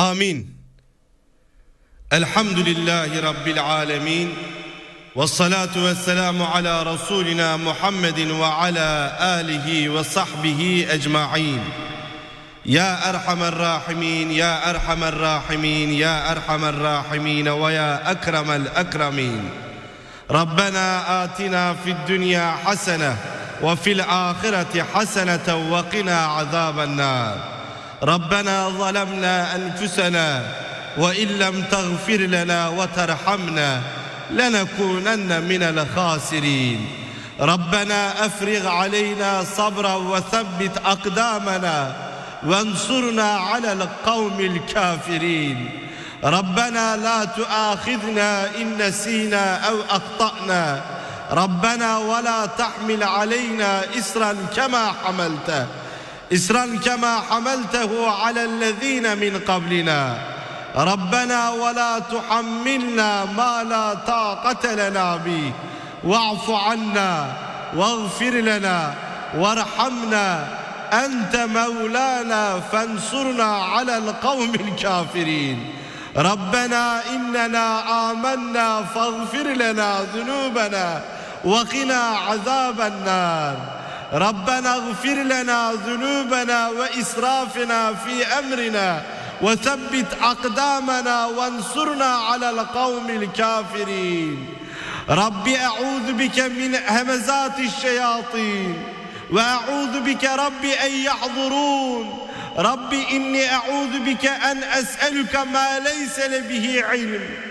آمين. الحمد لله رب العالمين والصلاة والسلام على رسولنا محمد وعلى آله وصحبه أجمعين. يا أرحم الراحمين يا أرحم الراحمين يا أرحم الراحمين ويا أكرم الأكرمين. ربنا آتنا في الدنيا حسنة وفي الآخرة حسنة وقنا عذاب النار. ربنا ظلمنا أنفسنا وإن لم تغفر لنا وترحمنا لنكونن من الخاسرين. ربنا أفرغ علينا صبرا وثبت أقدامنا وانصرنا على القوم الكافرين. ربنا لا تؤاخذنا إن نسينا أو أخطأنا. ربنا ولا تحمل علينا إسرا كما حملته. إسرا كما حملته على الذين من قبلنا. ربنا ولا تحملنا ما لا طاقة لنا به. واعف عنا واغفر لنا وارحمنا. أنت مولانا فانصرنا على القوم الكافرين. ربنا إننا آمنا فاغفر لنا ذنوبنا وقنا عذاب النار. ربنا اغفر لنا ذنوبنا وإسرافنا في أمرنا وثبت أقدامنا وانصرنا على القوم الكافرين. رب أعوذ بك من همزات الشياطين وأعوذ بك رب أن يحضرون. رب إني أعوذ بك أن أسألك ما ليس لي به علم.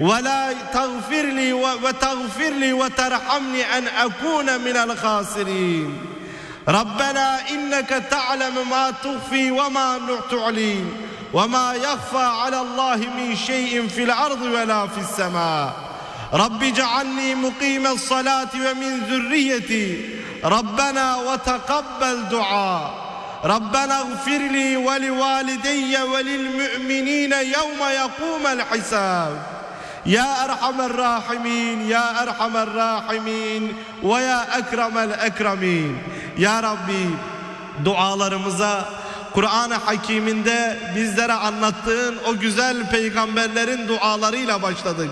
ولا تغفر لي وتغفر لي وترحمني أن أكون من الخاسرين. ربنا إنك تعلم ما تخفي وما تعلن وما يخفى على الله من شيء في الأرض ولا في السماء. رب اجعلني مقيم الصلاة ومن ذريتي. ربنا وتقبل دعاء. ربنا اغفر لي ولوالدي وللمؤمنين يوم يقوم الحساب. يا أرحم الراحمين يا أرحم الراحمين ويا أكرم الأكرمين Ya Rabbi dualarımıza Kur'an-ı Hakim'inde bizlere anlattığın o güzel peygamberlerin dualarıyla başladık.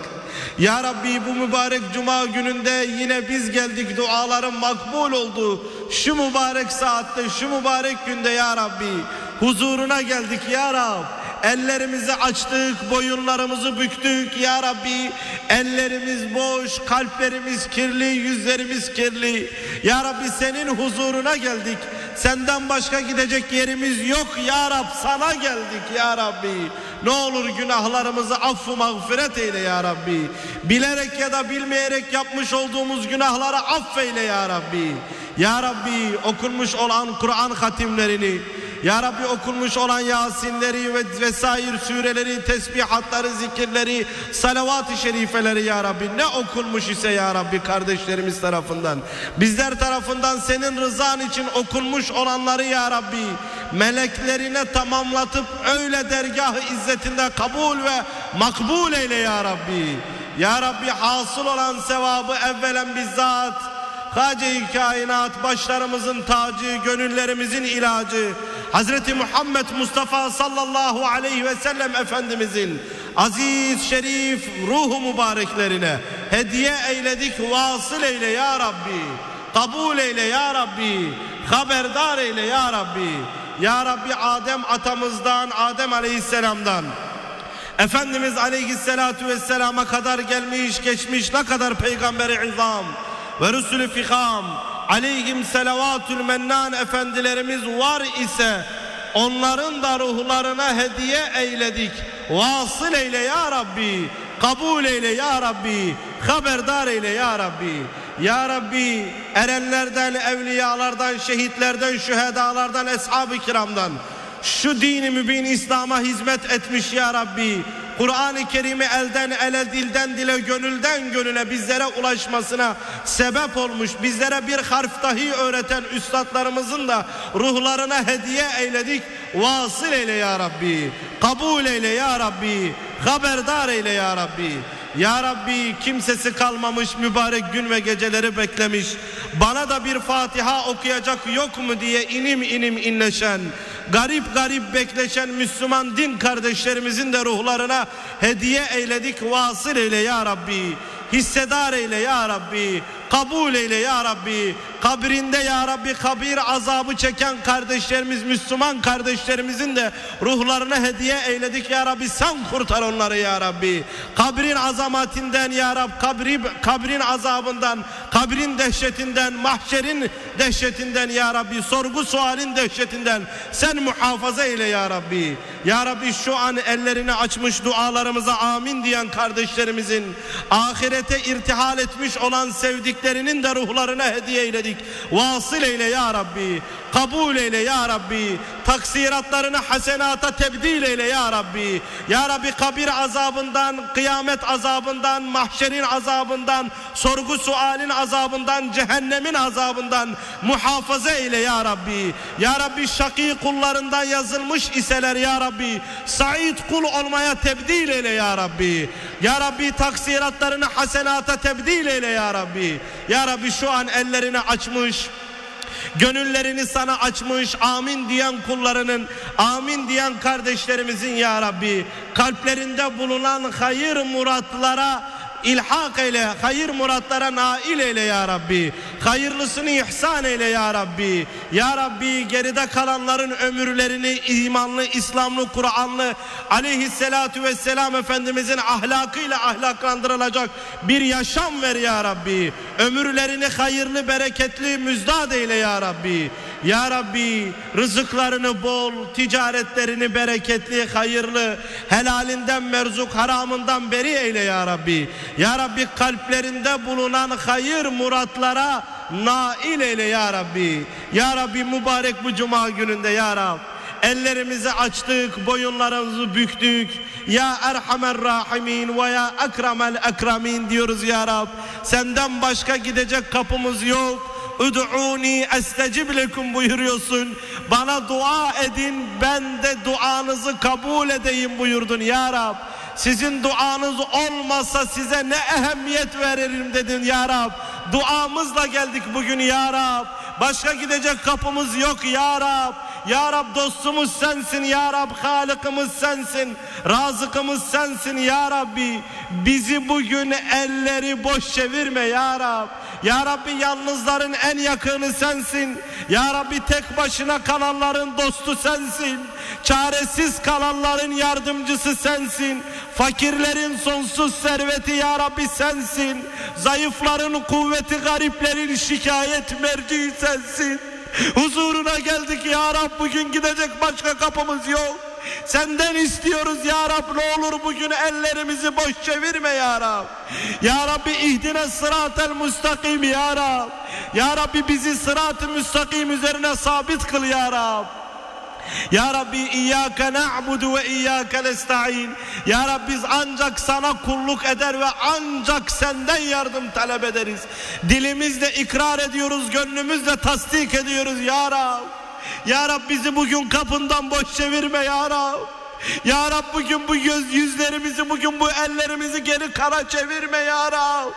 Ya Rabbi bu mübarek cuma gününde yine biz geldik duaların makbul oldu. Şu mübarek saatte şu mübarek günde ya Rabbi huzuruna geldik ya Rab. Ellerimizi açtık, boyunlarımızı büktük ya Rabbi. Ellerimiz boş, kalplerimiz kirli, yüzlerimiz kirli. Ya Rabbi senin huzuruna geldik. Senden başka gidecek yerimiz yok ya Rab. Sana geldik ya Rabbi. Ne olur günahlarımızı affı mağfiret eyle ya Rabbi. Bilerek ya da bilmeyerek yapmış olduğumuz günahları affeyle ya Rabbi. Ya Rabbi okunmuş olan Kur'an hatimlerini ya Rabbi okunmuş olan Yasinleri ve vesaire süreleri, tesbihatları, zikirleri, salavat-ı şerifeleri ya Rabbi ne okunmuş ise ya Rabbi kardeşlerimiz tarafından bizler tarafından senin rızan için okunmuş olanları ya Rabbi meleklerine tamamlatıp öyle dergah-ı izzetinde kabul ve makbul eyle ya Rabbi. Ya Rabbi hasıl olan sevabı evvelen bizzat Hace-i kainat başlarımızın tacı, gönüllerimizin ilacı. Hazreti Muhammed Mustafa sallallahu aleyhi ve sellem Efendimizin aziz şerif ruhu mübareklerine hediye eyledik vasıl eyle ya Rabbi. Kabul eyle ya Rabbi. Haberdar eyle ya Rabbi. Ya Rabbi Adem atamızdan Adem aleyhisselamdan. Efendimiz aleyhissalatu vesselama kadar gelmiş geçmiş ne kadar peygamberi izam ve Resulü fikam aleyhim selavatül mennan efendilerimiz var ise onların da ruhlarına hediye eyledik. Vasıl eyle ya Rabbi. Kabul eyle ya Rabbi. Haberdar eyle ya Rabbi. Ya Rabbi erenlerden, evliyalardan, şehitlerden, şühedalardan, eshab-ı kiramdan şu dini mübin İslam'a hizmet etmiş ya Rabbi. Kur'an-ı Kerim'i elden ele, dilden dile, gönülden gönüle bizlere ulaşmasına sebep olmuş. Bizlere bir harf dahi öğreten üstadlarımızın da ruhlarına hediye eyledik. Vasıl eyle ya Rabbi. Kabul eyle ya Rabbi. Haberdar eyle ya Rabbi. Ya Rabbi kimsesi kalmamış mübarek gün ve geceleri beklemiş. Bana da bir Fatiha okuyacak yok mu diye inim inim inleşen garip garip bekleşen Müslüman din kardeşlerimizin de ruhlarına hediye eyledik. Vasıl eyle ya Rabbi. Hissedar eyle ya Rabbi. Kabul eyle ya Rabbi. Kabrinde ya Rabbi kabir azabı çeken kardeşlerimiz, Müslüman kardeşlerimizin de ruhlarına hediye eyledik ya Rabbi. Sen kurtar onları ya Rabbi. Kabrin azamatinden ya Rabbi, kabri, kabrin azabından, kabrin dehşetinden, mahşerin dehşetinden ya Rabbi, sorgu sualin dehşetinden sen muhafaza eyle ya Rabbi. Ya Rabbi şu an ellerini açmış dualarımıza amin diyen kardeşlerimizin ahirete irtihal etmiş olan sevdiklerinin de ruhlarına hediye eyledik. Vasıl eyle ya Rabbi. Kabul eyle ya Rabbi. Taksiratlarını hasenata tebdil eyle ya Rabbi. Ya Rabbi kabir azabından, kıyamet azabından, mahşerin azabından, sorgu sualin azabından, cehennemin azabından muhafaza eyle ya Rabbi. Ya Rabbi şakî kullarından yazılmış iseler ya Rabbi. Said kul olmaya tebdil eyle ya Rabbi. Ya Rabbi taksiratlarını hasenata tebdil eyle ya Rabbi. Ya Rabbi şu an ellerini açmış. Gönüllerini sana açmış amin diyen kullarının amin diyen kardeşlerimizin ya Rabbi kalplerinde bulunan hayır muratlara ilhak eyle, hayır muratlara nail eyle ya Rabbi. Hayırlısını ihsan eyle ya Rabbi. Ya Rabbi geride kalanların ömürlerini imanlı, İslamlı, Kur'anlı aleyhissalatu vesselam Efendimizin ahlakıyla ahlaklandırılacak bir yaşam ver ya Rabbi. Ömürlerini hayırlı, bereketli, müjdat eyle ya Rabbi. Ya Rabbi rızıklarını bol, ticaretlerini bereketli, hayırlı, helalinden merzuk, haramından beri eyle ya Rabbi. Ya Rabbi kalplerinde bulunan hayır muratlara nail eyle ya Rabbi. Ya Rabbi mübarek bu cuma gününde ya Rabbi. Ellerimizi açtık, boyunlarımızı büktük. Ya Erhamer Rahimin ve ya Ekremel Ekremin diyoruz ya Rab. Senden başka gidecek kapımız yok. Ud'uni estecib lekum buyuruyorsun. Bana dua edin ben de duanızı kabul edeyim buyurdun ya Rab. Sizin duanız olmasa size ne ehemmiyet veririm dedin ya Rab. Duamızla geldik bugün ya Rab. Başka gidecek kapımız yok ya Rab. Ya Rab dostumuz sensin ya Rab Halıkımız sensin Razıkımız sensin ya Rabbi Bizi bugün elleri boş çevirme ya Rab Ya Rabbi yalnızların en yakını sensin. Ya Rabbi tek başına kalanların dostu sensin. Çaresiz kalanların yardımcısı sensin. Fakirlerin sonsuz serveti ya Rabbi sensin. Zayıfların kuvveti gariplerin şikayet merci sensin. Huzuruna geldik ya Rab. Bugün gidecek başka kapımız yok. Senden istiyoruz ya Rab ne olur bugün ellerimizi boş çevirme ya Rab. Ya Rabbi ihdine sıratel müstakim ya Rab. Ya Rabbi bizi sırat-ı müstakim üzerine sabit kıl ya Rab. Ya Rabbi İyyâke na'budu ve İyyâke nesta'in. Ya Rabbi biz ancak sana kulluk eder ve ancak senden yardım talep ederiz. Dilimizle ikrar ediyoruz, gönlümüzle tasdik ediyoruz ya Rab. Ya Rab bizi bugün kapından boş çevirme ya Rab. Ya Rab bugün bu göz yüzlerimizi, bugün bu ellerimizi geri kara çevirme ya Rab.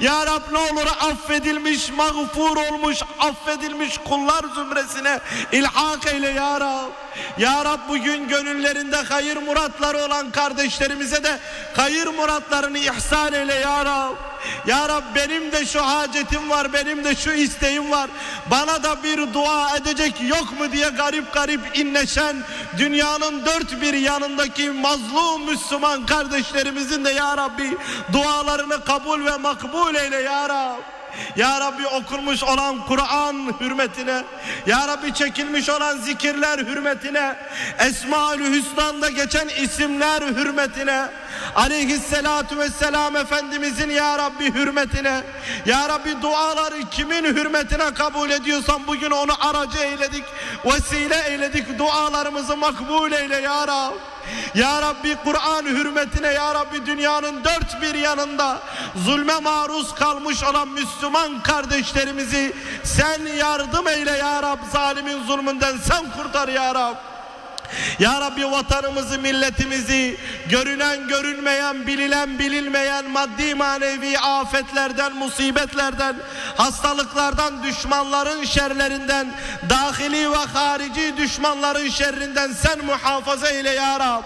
Ya Rab ne olur affedilmiş, mağfur olmuş, affedilmiş kullar zümresine ilhak eyle ya Rab. Ya Rab bugün gönüllerinde hayır muratları olan kardeşlerimize de hayır muratlarını ihsan eyle ya Rab. Ya Rab benim de şu hacetim var, benim de şu isteğim var. Bana da bir dua edecek yok mu diye garip garip inleşen dünyanın dört bir yanındaki mazlum Müslüman kardeşlerimizin de Ya Rabbi dualarını kabul ve makbul eyle Ya Rab. Ya Rabbi okunmuş olan Kur'an hürmetine Ya Rabbi çekilmiş olan zikirler hürmetine Esma-ül Hüsna'da geçen isimler hürmetine Aleyhisselatu vesselam Efendimizin Ya Rabbi hürmetine Ya Rabbi duaları kimin hürmetine kabul ediyorsan bugün onu aracı eyledik Vesile eyledik dualarımızı makbul eyle Ya Rabbi ya Rabbi Kur'an hürmetine Ya Rabbi dünyanın dört bir yanında zulme maruz kalmış olan Müslüman kardeşlerimizi sen yardım eyle Ya Rabbi zalimin zulmünden sen kurtar Ya Rabbi. Ya Rabbi vatanımızı, milletimizi görünen, görünmeyen, bililen, bilinmeyen maddi manevi afetlerden, musibetlerden, hastalıklardan, düşmanların şerlerinden, dahili ve harici düşmanların şerrinden sen muhafaza eyle ya Rab.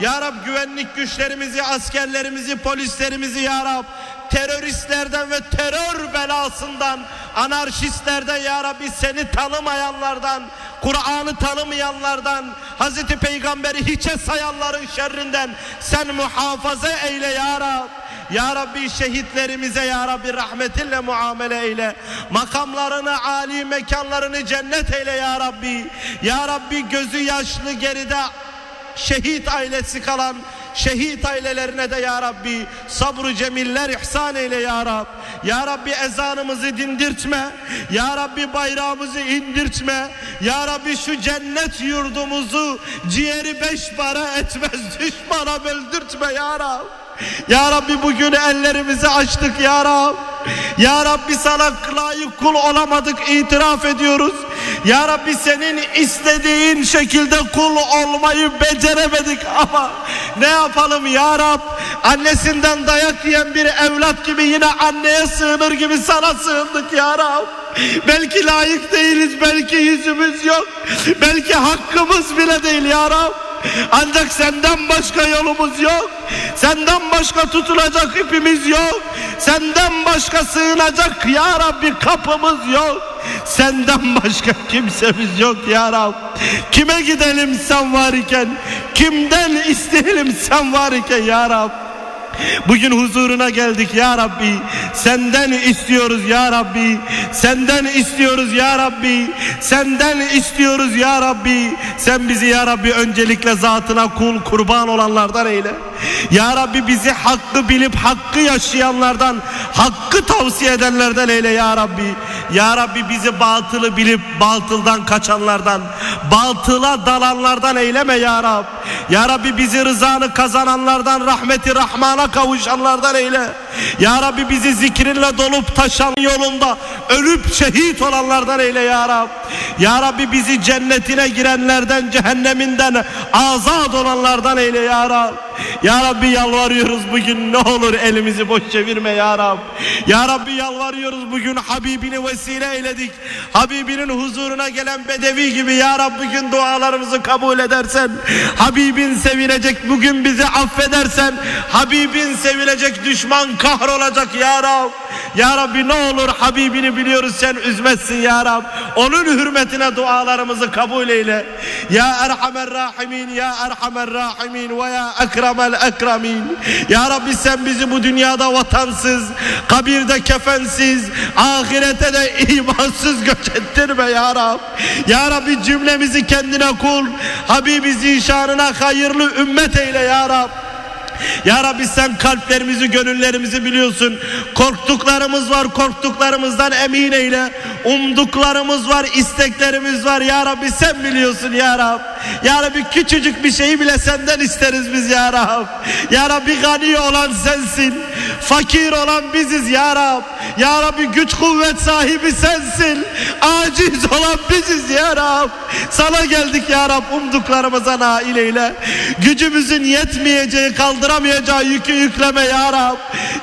Ya Rab güvenlik güçlerimizi, askerlerimizi, polislerimizi Ya Rab teröristlerden ve terör belasından, anarşistlerden Ya Rabbi seni tanımayanlardan, Kur'an'ı tanımayanlardan, Hazreti Peygamber'i hiçe sayanların şerrinden sen muhafaza eyle Ya Rab. Ya Rabbi şehitlerimize Ya Rabbi rahmetinle muamele eyle. Makamlarını, âli mekanlarını cennet eyle Ya Rabbi. Ya Rabbi gözü yaşlı geride şehit ailesi kalan şehit ailelerine de ya Rabbi sabrı cemiller ihsan eyle ya Rab. Ya Rabbi ezanımızı dindirtme. Ya Rabbi bayrağımızı indirtme. Ya Rabbi şu cennet yurdumuzu ciğeri beş para etmez düşmana böldürtme ya Rab. Ya Rabbi bugün ellerimizi açtık ya Rab. Ya Rabbi sana layık kul olamadık itiraf ediyoruz. Ya Rabbi senin istediğin şekilde kul olmayı beceremedik ama ne yapalım ya Rab? Annesinden dayak yiyen bir evlat gibi yine anneye sığınır gibi sana sığındık ya Rab. Belki layık değiliz, belki yüzümüz yok, belki hakkımız bile değil ya Rab. Ancak senden başka yolumuz yok. Senden başka tutulacak ipimiz yok. Senden başka sığınacak ya Rabbi kapımız yok. Senden başka kimsemiz yok ya Rab. Kime gidelim sen var iken? Kimden isteyelim sen var iken ya Rab? Bugün huzuruna geldik ya Rabbi. Senden istiyoruz ya Rabbi. Senden istiyoruz ya Rabbi. Senden istiyoruz ya Rabbi. Sen bizi ya Rabbi öncelikle zatına kul kurban olanlardan eyle. Ya Rabbi bizi hakkı bilip hakkı yaşayanlardan, hakkı tavsiye edenlerden eyle ya Rabbi. Ya Rabbi bizi batılı bilip batıldan kaçanlardan, batıla dalanlardan eyleme ya Rab. Ya Rabbi bizi rızanı kazananlardan, rahmeti rahmana kavuşanlardan eyle. Ya Rabbi bizi zikrinle dolup taşan yolunda ölüp şehit olanlardan eyle ya Rab. Ya Rabbi bizi cennetine girenlerden, cehenneminden azat olanlardan eyle ya Rab. Ya Rabbi yalvarıyoruz bugün ne olur elimizi boş çevirme ya Rab. Ya Rabbi yalvarıyoruz bugün Habibini vesile eyledik. Habibinin huzuruna gelen bedevi gibi ya Rab bugün dualarımızı kabul edersen. Habibin sevilecek bugün bizi affedersen. Habibin sevilecek düşman kahrolacak ya Rab. Ya Rabbi ne olur Habibini biliyoruz sen üzmezsin ya Rab. Onun hürmetine dualarımızı kabul eyle. Ya Erhamer Rahimin ya Erhamer Rahimin ve ya Ekremel Ekremin. Ya Rabbi sen bizi bu dünyada vatansız, kabirde kefensiz, ahirete de imansız göç ettirme ya Rab. Ya Rabbi cümlemizi kendine kul, Habibi zişanına hayırlı ümmet eyle ya Rab. Ya Rabbi sen kalplerimizi, gönüllerimizi biliyorsun. Korktuklarımız var, korktuklarımızdan emin eyle. Umduklarımız var, isteklerimiz var. Ya Rabbi sen biliyorsun ya Rab. Ya Rabbi küçücük bir şeyi bile senden isteriz biz ya Rab. Ya Rabbi gani olan sensin. Fakir olan biziz ya Rab. Ya Rabbi güç kuvvet sahibi sensin. Aciz olan biziz ya Rab. Sana geldik ya Rab umduklarımıza nail eyle. Gücümüzün yetmeyeceği, kaldıramayacağı yükü yükleme ya Rab.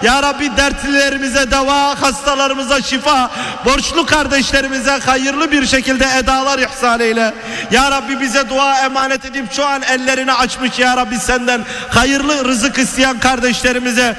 Ya Rabbi dertlilerimize deva, hastalarımıza şifa, borçlu kardeşlerimize hayırlı bir şekilde edalar ihsan eyle. Ya Rabbi bize dua emanet edip şu an ellerini açmış ya Rabbi senden hayırlı rızık isteyen kardeşlerimize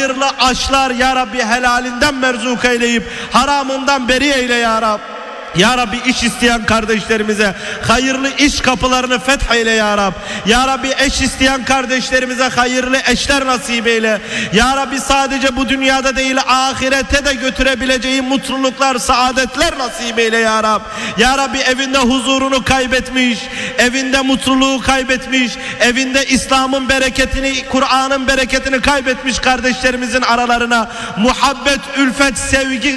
hayırlı aşlar ya Rabbi helalinden merzuk eyleyip haramından beri eyle ya Rabbi. Ya Rabbi iş isteyen kardeşlerimize hayırlı iş kapılarını fetheyle ya Rab. Ya Rabbi eş isteyen kardeşlerimize hayırlı eşler nasip eyle. Ya Rabbi sadece bu dünyada değil ahirete de götürebileceği mutluluklar, saadetler nasip eyle ya Rab. Ya Rabbi evinde huzurunu kaybetmiş, evinde mutluluğu kaybetmiş, evinde İslam'ın bereketini, Kur'an'ın bereketini kaybetmiş kardeşlerimizin aralarına muhabbet, ülfet, sevgi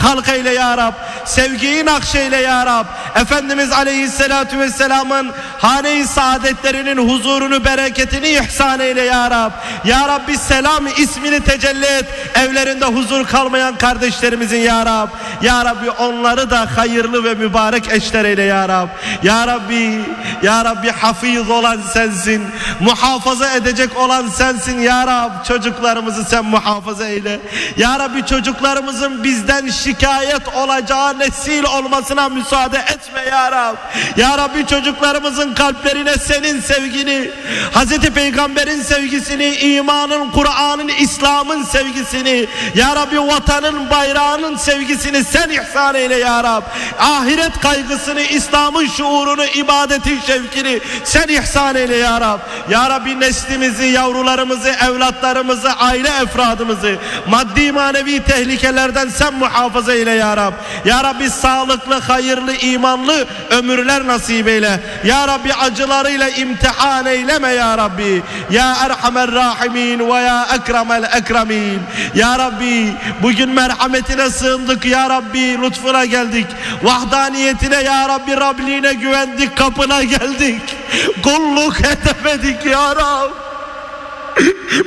halk eyle ya Rab. Sevgiyi nakşeyle ya Rab. Efendimiz Aleyhisselatü Vesselam'ın hane-i saadetlerinin huzurunu, bereketini ihsan eyle ya Rab. Ya Rabbi selam ismini tecelli et. Evlerinde huzur kalmayan kardeşlerimizin ya Rab. Ya Rabbi onları da hayırlı ve mübarek eşler eyle ya Rab. Ya Rabbi, Ya Rabbi hafiz olan sensin. Muhafaza edecek olan sensin ya Rab. Çocuklarımızı sen muhafaza eyle. Ya Rabbi çocuklarımızın bizden şikayet olacağı nesil olmasına müsaade etme ya Rab. Ya Rabbi çocuklarımızın kalplerine senin sevgini, Hazreti Peygamber'in sevgisini, imanın, Kur'an'ın, İslam'ın sevgisini, Ya Rabbi vatanın, bayrağının sevgisini sen ihsan eyle ya Rab. Ahiret kaygısını, İslam'ın şuurunu, ibadetin şevkini sen ihsan eyle ya Rab. Ya Rabbi neslimizi, yavrularımızı, evlatlarımızı, aile efradımızı maddi manevi tehlikelerden sen muhafaza eyle ya Rab. Ya Rabbi sağlıklı, hayırlı, imanlı ömürler nasip eyle. Ya Rabbi acılarıyla imtihan eyleme ya Rabbi. Ya Erhamer Rahimin ve ya Ekremel Ekremin. Ya Rabbi bugün merhametine sığındık ya Rabbi lütfuna geldik. Vahdaniyetine ya Rabbi Rabliğine güvendik kapına geldik. Kulluk edemedik ya Rab.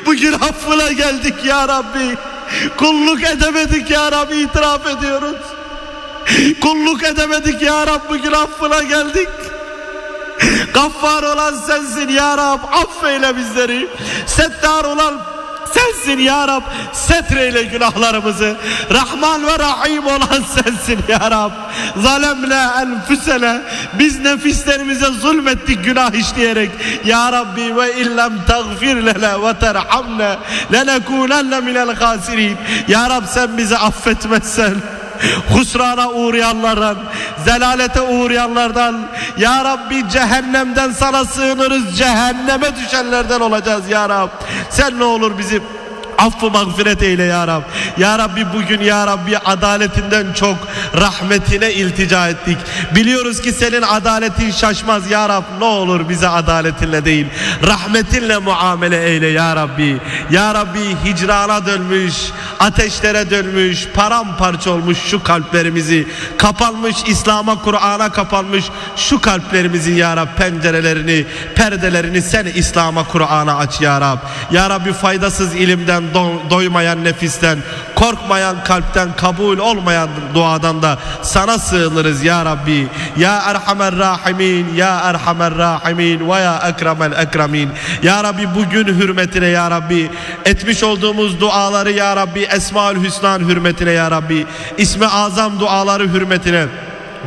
Bugün affına geldik ya Rabbi. Kulluk edemedik ya Rabbi itiraf ediyoruz. Kulluk edemedik ya Rabbi affına geldik. Gaffar olan sensin ya Rab affeyle bizleri. Settar olan sensin ya Rab setreyle günahlarımızı. Rahman ve Rahim olan sensin ya Rab. Zalemle enfüsene biz nefislerimize zulmettik günah işleyerek. Ya Rabbi ve illem tagfir lene ve terhamne lenekunenne minel hasirin. Ya Rab sen bizi affetmezsen husrana uğrayanlardan, zelalete uğrayanlardan, Ya Rabbi cehennemden sana sığınırız, cehenneme düşenlerden olacağız Ya Rab. Sen ne olur bizi affı mağfiret eyle ya Rab. Ya Rabbi bugün ya Rabbi adaletinden çok rahmetine iltica ettik. Biliyoruz ki senin adaletin şaşmaz ya Rab. Ne olur bize adaletinle değil rahmetinle muamele eyle ya Rabbi. Ya Rabbi hicrana dönmüş, ateşlere dönmüş, paramparça olmuş şu kalplerimizi, kapanmış İslam'a, Kur'an'a kapanmış şu kalplerimizin ya Rab pencerelerini, perdelerini sen İslam'a, Kur'an'a aç ya Rab. Ya Rabbi faydasız ilimden, do- doymayan nefisten, korkmayan kalpten, kabul olmayan duadan da sana sığınırız ya Rabbi. Ya Erhamer Rahimin, Ya Erhamer Rahimin ve Ya Ekremel Ekremin. Ya Rabbi bugün hürmetine Ya Rabbi etmiş olduğumuz duaları Ya Rabbi Esmaül Hüsna'nın hürmetine Ya Rabbi İsmi Azam duaları hürmetine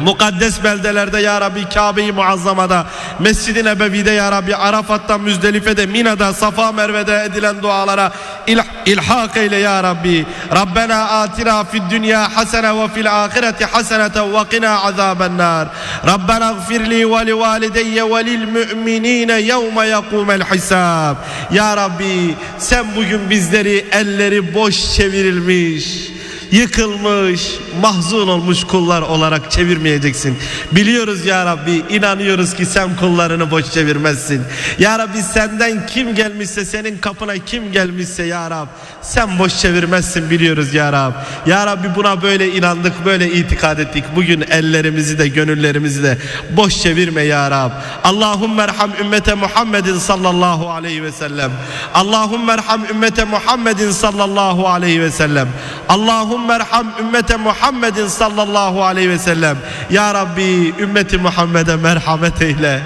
Mukaddes beldelerde ya Rabbi Kabe-i Muazzama'da Mescid-i Nebevi'de ya Rabbi Arafat'ta Müzdelife'de Mina'da Safa Merve'de edilen dualara il ilhak eyle ya Rabbi. Rabbena atina fid dünya hasene ve fil ahireti hasenete ve qina azaben nar Rabbena gfirli ve li valideyye ve lil müminine yevme yakumel hisab. Ya Rabbi sen bugün bizleri elleri boş çevirilmiş yıkılmış, mahzun olmuş kullar olarak çevirmeyeceksin. Biliyoruz ya Rabbi, inanıyoruz ki sen kullarını boş çevirmezsin. Ya Rabbi senden kim gelmişse, senin kapına kim gelmişse ya Rab, sen boş çevirmezsin biliyoruz ya Rab. Ya Rabbi buna böyle inandık, böyle itikad ettik. Bugün ellerimizi de gönüllerimizi de boş çevirme ya Rab. Allahümme erham ümmete Muhammedin sallallahu aleyhi ve sellem. Allahümme erham ümmete Muhammedin sallallahu aleyhi ve sellem. Allahümme erham ümmete Muhammedin sallallahu aleyhi ve sellem. Ya Rabbi ümmeti Muhammed'e merhamet eyle.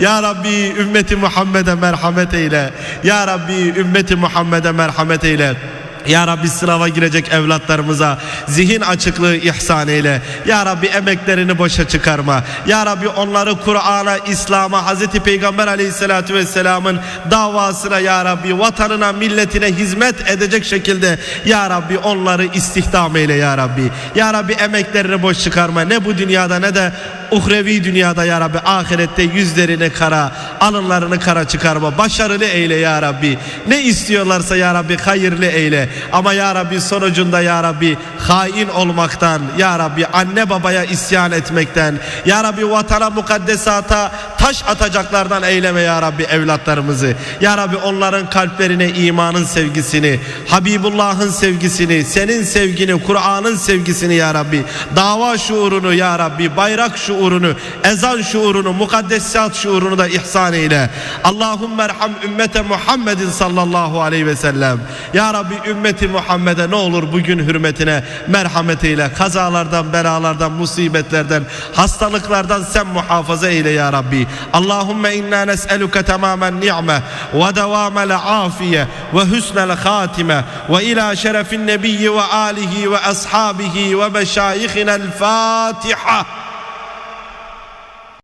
Ya Rabbi ümmeti Muhammed'e merhamet eyle. Ya Rabbi ümmeti Muhammed'e merhamet eyle. Ya Rabbi sınava girecek evlatlarımıza zihin açıklığı ihsan eyle. Ya Rabbi emeklerini boşa çıkarma. Ya Rabbi onları Kur'an'a, İslam'a, Hazreti Peygamber aleyhissalatü vesselamın davasına Ya Rabbi vatanına, milletine hizmet edecek şekilde Ya Rabbi onları istihdam eyle Ya Rabbi. Ya Rabbi emeklerini boş çıkarma. Ne bu dünyada ne de uhrevi dünyada ya Rabbi ahirette yüzlerini kara alınlarını kara çıkarma başarılı eyle ya Rabbi ne istiyorlarsa ya Rabbi hayırlı eyle ama ya Rabbi sonucunda ya Rabbi hain olmaktan ya Rabbi anne babaya isyan etmekten ya Rabbi vatana mukaddesata taş atacaklardan eyleme ya Rabbi evlatlarımızı ya Rabbi onların kalplerine imanın sevgisini Habibullah'ın sevgisini senin sevgini Kur'an'ın sevgisini ya Rabbi dava şuurunu ya Rabbi bayrak şuurunu ezan şuurunu, mukaddesat şuurunu da ihsan eyle. Allahümme erham ümmete Muhammedin sallallahu aleyhi ve sellem. Ya Rabbi ümmeti Muhammed'e ne olur bugün hürmetine merhamet eyle. Kazalardan, belalardan, musibetlerden, hastalıklardan sen muhafaza eyle ya Rabbi. Allahümme inna nes'eluke tamamen ni'me ve devamel afiye ve husnel hatime ve ila şerefin nebiyyi ve alihi ve ashabihi ve meşayihina el Fatiha.